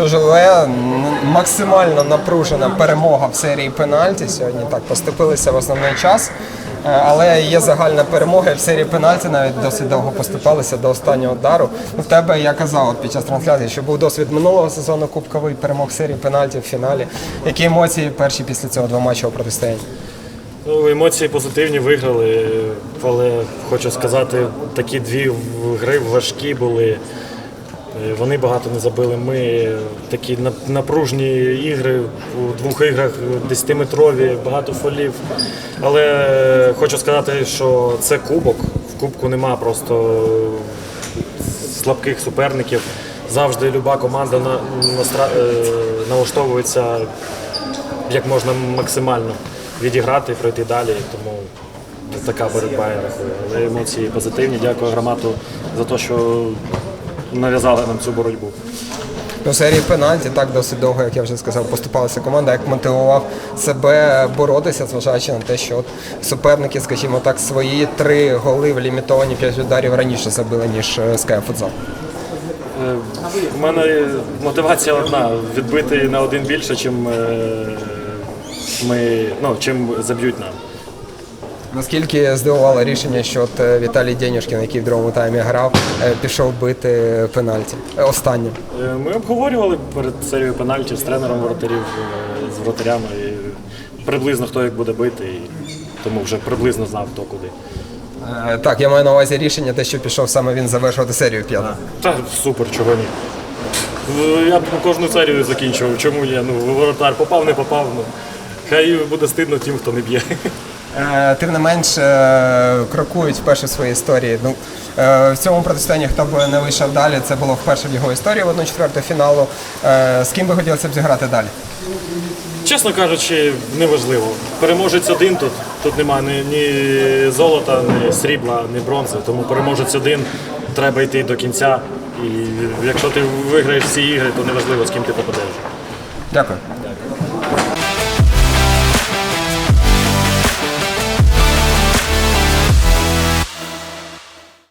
що живе максимально напружена перемога в серії пенальті. Сьогодні так поступилися в основний час. Е, Але є загальна перемога і в серії пенальті навіть досить довго поступалися до останнього удару. В тебе я казав от під час трансляції, що був досвід минулого сезону кубковий перемог серії пенальті в фіналі. Які емоції перші після цього двоматчевого протистояння? Ну, емоції позитивні виграли, але хочу сказати, такі дві гри важкі були. Е, Вони багато не забили. Ми такі нап- напружні ігри у двох іграх 10-метрові, багато фолів. Але е, хочу сказати, що це кубок. В кубку нема просто слабких суперників. Завжди люба команда на, е, налаштовується як можна максимально відіграти, пройти далі. Тому така боротьба. Але емоції позитивні. Дякую громаду за те, що нав'язали нам цю боротьбу. Ну, серії пенальті так досить довго, як я вже сказав, поступалася команда, як мотивував себе боротися, зважаючи на те, що от суперники, скажімо так, свої три голи в лімітовані п'ять ударів раніше забили, ніж е, Sky Futsal. Е, У мене мотивація одна відбити на один більше, чим е, ми ну, чим заб'ють нам. Наскільки здивувало рішення, що от е, Віталій Денюшкін, який в другому таймі грав, е, пішов бити пенальті е, останнім. Е, Ми обговорювали перед серією пенальті з тренером воротарів, з воротарями, і приблизно хто як буде бити, і тому вже приблизно знав хто куди. Так, я маю на увазі рішення, те, що пішов саме він завершувати серію п'яту. Та супер, чого ні. Я б кожну серію закінчував. Чому ні? Ну, воротар попав, не попав. Ну. Хай буде стидно тим, хто не б'є. Е, Тим не менш, е, крокують вперше в своїй історії. Ну, е, в цьому протистоянні, хто б не вийшов далі, це було вперше в його історії в одну четверту фіналу. З ким би хотілося б зіграти далі? Чесно кажучи, неважливо. Переможець один тут. Тут немає ні, ні золота, ні срібла, ні бронзи. Тому переможець один. Треба йти до кінця. І якщо ти виграєш всі ігри, то неважливо, з ким ти попадеш. Дякую. Дякую.